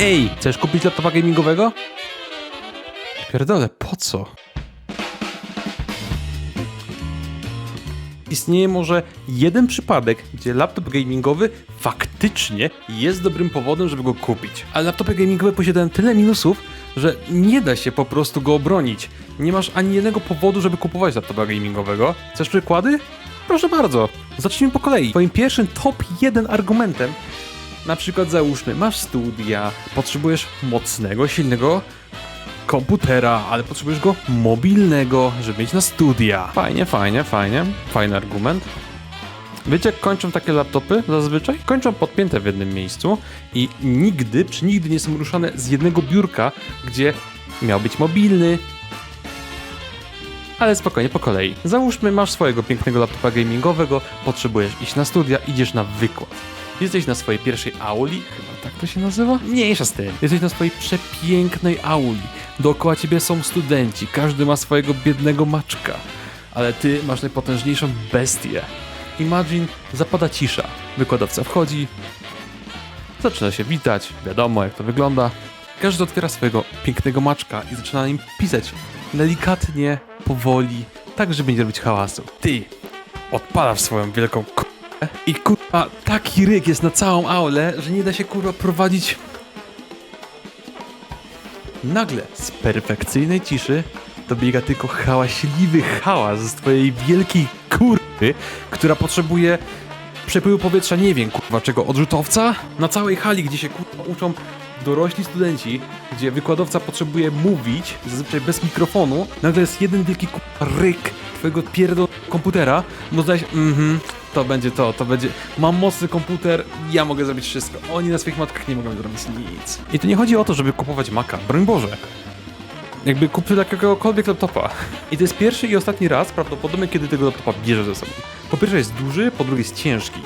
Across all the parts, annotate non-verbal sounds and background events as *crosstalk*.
Ej, chcesz kupić laptopa gamingowego? Pierdolę, po co? Istnieje może jeden przypadek, gdzie laptop gamingowy faktycznie jest dobrym powodem, żeby go kupić. Ale laptopy gamingowe posiadają tyle minusów, że nie da się po prostu go obronić. Nie masz ani jednego powodu, żeby kupować laptopa gamingowego. Chcesz przykłady? Proszę bardzo. Zacznijmy po kolei. Twoim pierwszym top 1 argumentem na przykład załóżmy, masz studia, potrzebujesz mocnego, silnego komputera, ale potrzebujesz go mobilnego, żeby mieć na studia. Fajnie, fajnie, fajnie. Fajny argument. Wiecie, jak kończą takie laptopy zazwyczaj? Kończą podpięte w jednym miejscu i nigdy, przy nigdy nie są ruszane z jednego biurka, gdzie miał być mobilny. Ale spokojnie, po kolei. Załóżmy, masz swojego pięknego laptopa gamingowego, potrzebujesz iść na studia, idziesz na wykład. Jesteś na swojej pierwszej auli, chyba tak to się nazywa? Mniejsza z tym. Jesteś na swojej przepięknej auli. Dookoła ciebie są studenci, każdy ma swojego biednego maczka. Ale ty masz najpotężniejszą bestię. Imagine, zapada cisza. Wykładowca wchodzi, zaczyna się witać, wiadomo jak to wygląda. Każdy otwiera swojego pięknego maczka i zaczyna na nim pisać delikatnie, powoli, tak żeby nie robić hałasu. Ty odpalasz swoją wielką k***ę i kurwa taki ryk jest na całą aulę, że nie da się kurwa prowadzić. Nagle z perfekcyjnej ciszy dobiega tylko hałaśliwy hałas z twojej wielkiej kurwy, która potrzebuje przepływu powietrza nie wiem kurwa czego, odrzutowca? Na całej hali, gdzie się kurwa uczą dorośli studenci, gdzie wykładowca potrzebuje mówić, zazwyczaj bez mikrofonu, nagle jest jeden wielki ryk twojego pierdol komputera, bo zdałeś, mhm, to będzie to, to będzie, mam mocny komputer, ja mogę zrobić wszystko. Oni na swoich matkach nie mogą zrobić nic. I tu nie chodzi o to, żeby kupować Maca, broń Boże. Jakby kupił jakiegokolwiek laptopa. I to jest pierwszy i ostatni raz prawdopodobnie, kiedy tego laptopa bierze ze sobą. Po pierwsze jest duży, po drugie jest ciężki.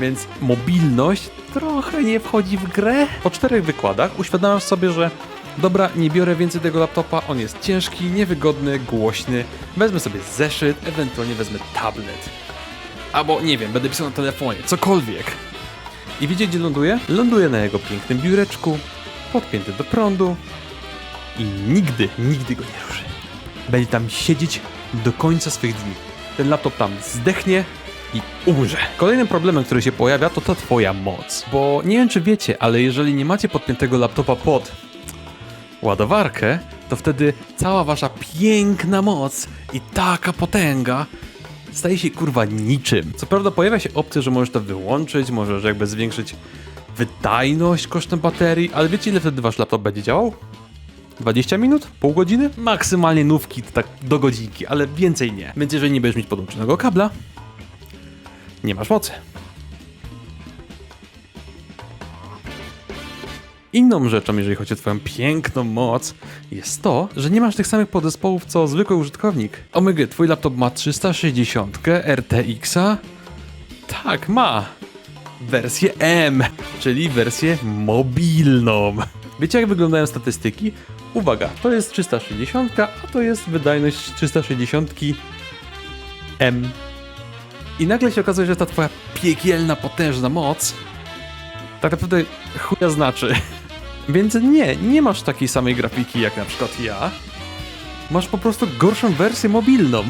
Więc mobilność trochę nie wchodzi w grę. Po czterech wykładach uświadamiam sobie, że dobra, nie biorę więcej tego laptopa, on jest ciężki, niewygodny, głośny. Wezmę sobie zeszyt, ewentualnie wezmę tablet. Albo nie wiem, będę pisał na telefonie, cokolwiek. I wiecie gdzie ląduję? Ląduję na jego pięknym biureczku, podpięty do prądu i nigdy, nigdy go nie ruszy. Będzie tam siedzieć do końca swych dni. Ten laptop tam zdechnie i umrze. Kolejnym problemem, który się pojawia, to ta twoja moc. Bo nie wiem, czy wiecie, ale jeżeli nie macie podpiętego laptopa pod ładowarkę, to wtedy cała wasza piękna moc i taka potęga staje się kurwa niczym. Co prawda pojawia się opcja, że możesz to wyłączyć, możesz jakby zwiększyć wydajność kosztem baterii, ale wiecie ile wtedy wasz laptop będzie działał? 20 minut? Pół godziny? Maksymalnie nówki, tak do godzinki, ale więcej nie. Więc jeżeli nie będziesz mieć podłączonego kabla, nie masz mocy. Inną rzeczą, jeżeli chodzi o twoją piękną moc, jest to, że nie masz tych samych podzespołów co zwykły użytkownik. Omega, twój laptop ma 360 RTX-a? Tak, ma. Wersję M, czyli wersję mobilną. Wiecie jak wyglądają statystyki? Uwaga, to jest 360, a to jest wydajność 360 M. I nagle się okazuje, że ta twoja piekielna, potężna moc tak naprawdę chuja znaczy. *laughs* Więc nie, nie masz takiej samej grafiki jak na przykład ja. Masz po prostu gorszą wersję mobilną,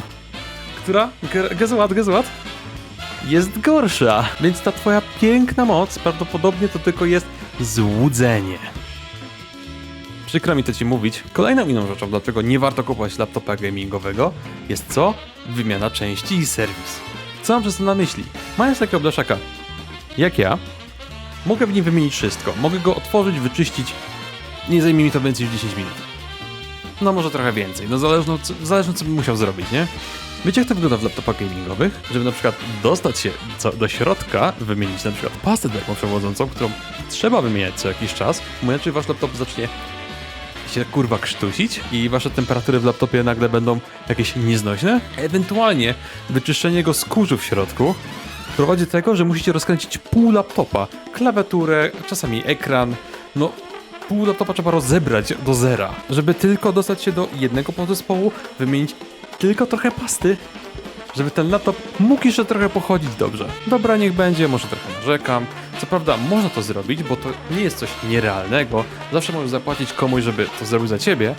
która, guess what? Jest gorsza. Więc ta twoja piękna moc prawdopodobnie to tylko jest złudzenie. Przykro mi to ci mówić. Kolejną inną rzeczą, dlaczego nie warto kupować laptopa gamingowego, jest co? Wymiana części i serwis. Co mam przez to na myśli? Mając takiego blaszaka, jak ja, mogę w nim wymienić wszystko. Mogę go otworzyć, wyczyścić. Nie zajmie mi to więcej niż 10 minut. No może trochę więcej, no zależno, co- zależno co bym musiał zrobić, nie? Wiecie jak to wygląda w laptopach gamingowych? Żeby na przykład dostać się do środka, wymienić na przykład pastę termoprzewodzącą, którą trzeba wymieniać co jakiś czas, bo inaczej wasz laptop zacznie się kurwa krztusić i wasze temperatury w laptopie nagle będą jakieś nieznośne. Ewentualnie wyczyszczenie go z w środku prowadzi do tego, że musicie rozkręcić pół laptopa, klawiaturę, czasami ekran, no pół laptopa trzeba rozebrać do zera, żeby tylko dostać się do jednego podzespołu, wymienić tylko trochę pasty, żeby ten laptop mógł jeszcze trochę pochodzić dobrze. Dobra, niech będzie, może trochę narzekam, Co prawda można to zrobić, bo to nie jest coś nierealnego. Zawsze możesz zapłacić komuś, żeby to zrobił za ciebie,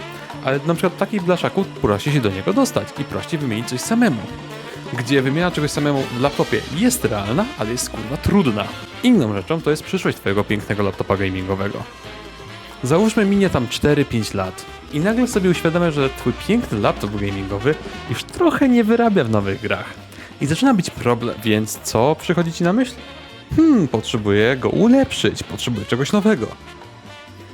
ale na przykład w takiej blaszaku prosi się do niego dostać i prosi wymienić coś samemu. Gdzie wymiana czegoś samemu w laptopie jest realna, ale jest kurwa trudna. Inną rzeczą to jest przyszłość twojego pięknego laptopa gamingowego. Załóżmy minie tam 4-5 lat i nagle sobie uświadamiasz, że twój piękny laptop gamingowy już trochę nie wyrabia w nowych grach. I zaczyna być problem, więc co przychodzi ci na myśl? Hmm, potrzebuję go ulepszyć, potrzebuję czegoś nowego.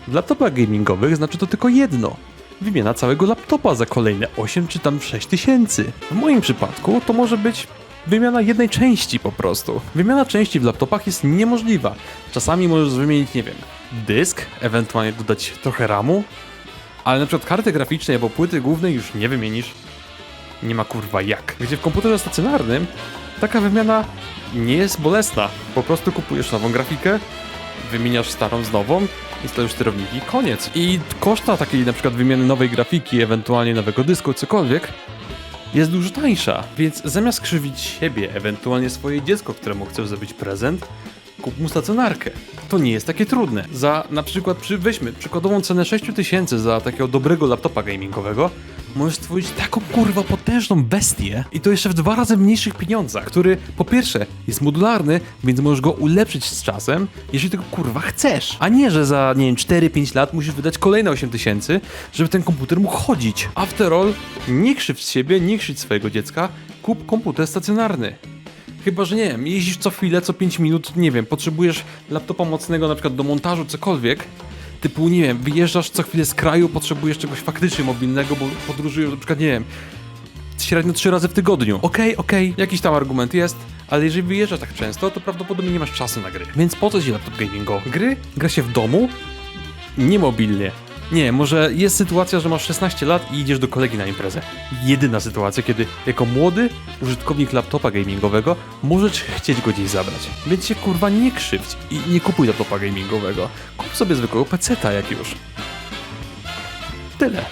W laptopach gamingowych znaczy to tylko jedno. Wymiana całego laptopa za kolejne 8 czy tam 6 tysięcy. W moim przypadku to może być wymiana jednej części po prostu. Wymiana części w laptopach jest niemożliwa. Czasami możesz wymienić, nie wiem, dysk, ewentualnie dodać trochę RAMu, ale na przykład karty graficznej albo płyty głównej już nie wymienisz. Nie ma kurwa jak. Gdzie w komputerze stacjonarnym taka wymiana nie jest bolesna. Po prostu kupujesz nową grafikę, wymieniasz starą z nową, instalujesz sterowniki koniec. I koszta takiej na przykład wymiany nowej grafiki, ewentualnie nowego dysku, cokolwiek, jest dużo tańsza. Więc zamiast krzywić siebie, ewentualnie swoje dziecko, któremu chcesz zrobić prezent, kup mu stacjonarkę. To nie jest takie trudne. Za na przykład, przy, weźmy przykładową cenę 6000 za takiego dobrego laptopa gamingowego, możesz stworzyć taką kurwa potężną bestię i to jeszcze w dwa razy mniejszych pieniądzach, który po pierwsze jest modularny, więc możesz go ulepszyć z czasem, jeżeli tego kurwa chcesz. A nie, że za, nie wiem, 4-5 lat musisz wydać kolejne 8000, żeby ten komputer mógł chodzić. After all, nie krzywdź siebie, nie krzywdź swojego dziecka, kup komputer stacjonarny. Chyba, że nie wiem, jeździsz co chwilę, co 5 minut, nie wiem, potrzebujesz laptopa mocnego na przykład do montażu, cokolwiek, typu, nie wiem, wyjeżdżasz co chwilę z kraju, potrzebujesz czegoś faktycznie mobilnego, bo podróżujesz na przykład, nie wiem, średnio 3 razy w tygodniu. Okej, okej, jakiś tam argument jest, ale jeżeli wyjeżdżasz tak często, to prawdopodobnie nie masz czasu na gry. Więc po co ci laptop gamingowy? Gry gra się w domu, nie mobilnie. Nie, może jest sytuacja, że masz 16 lat i idziesz do kolegi na imprezę. Jedyna sytuacja, kiedy jako młody użytkownik laptopa gamingowego możesz chcieć go gdzieś zabrać. Więc się kurwa nie krzywdź i nie kupuj laptopa gamingowego. Kup sobie zwykłego peceta jak już. Tyle.